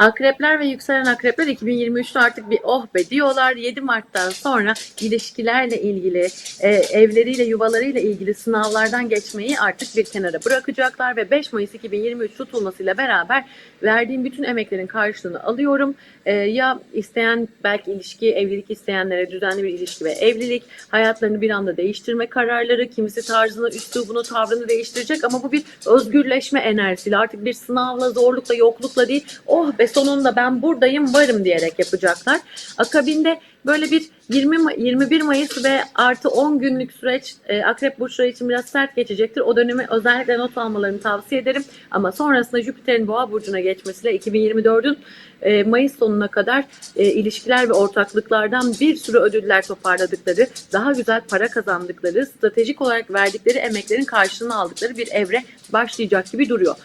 Akrepler ve yükselen akrepler 2023'te artık bir oh be diyorlar. 7 Mart'tan sonra ilişkilerle ilgili, e, evleriyle, yuvalarıyla ilgili sınavlardan geçmeyi artık bir kenara bırakacaklar ve 5 Mayıs 2023 tutulmasıyla beraber verdiğim bütün emeklerin karşılığını alıyorum. E, ya isteyen belki ilişki, evlilik isteyenlere düzenli bir ilişki ve evlilik, hayatlarını bir anda değiştirme kararları, kimisi tarzını, üslubunu, tavrını değiştirecek ama bu bir özgürleşme enerjisiyle artık bir sınavla, zorlukla, yoklukla değil, oh be sonunda ben buradayım, varım diyerek yapacaklar. Akabinde böyle bir 20 Ma- 21 Mayıs ve artı 10 günlük süreç e, Akrep burçları için biraz sert geçecektir. O dönemi özellikle not almalarını tavsiye ederim. Ama sonrasında Jüpiter'in Boğa burcuna geçmesiyle 2024'ün e, Mayıs sonuna kadar e, ilişkiler ve ortaklıklardan bir sürü ödüller toparladıkları, daha güzel para kazandıkları, stratejik olarak verdikleri emeklerin karşılığını aldıkları bir evre başlayacak gibi duruyor.